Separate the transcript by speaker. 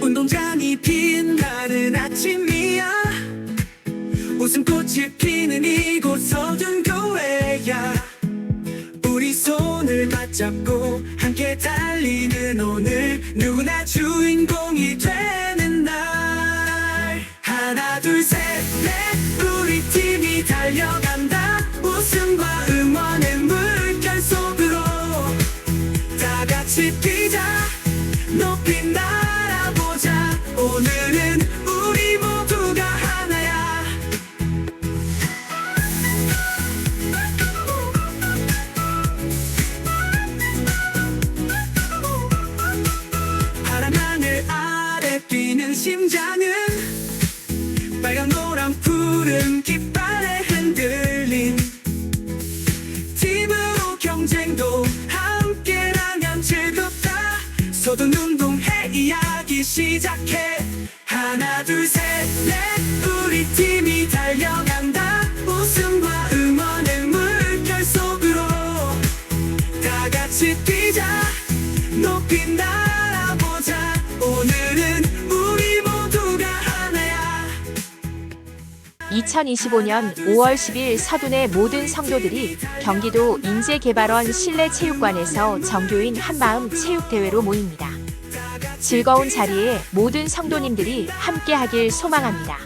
Speaker 1: 운동장이 빛나는 아침이야. 웃음꽃이 피는 이곳 서둔 교회야. 우리 손을 맞잡고 함께 달리는 오늘 누구나 주인공이 되는 날. 하나 둘 셋 넷. 우리 팀이 달려 다 같이 뛰자. 높이 날아보자. 오늘은 우리 모두가 하나야. 파란 하늘 아래 뛰는 심장은 빨간 노란 푸른 깃발에 흔들린 팀으로 경쟁도 서둔 운동회 이야기 시작해. 하나 둘 셋 넷. 우리 팀이 달려간다. 웃음과 응원의 물결 속으로. 다 같이 뛰자. 높이 날
Speaker 2: 2025년 5월 10일 서둔의 모든 성도들이 경기도 인재개발원 실내체육관에서 정교인 한마음 체육대회로 모입니다. 즐거운 자리에 모든 성도님들이 함께하길 소망합니다.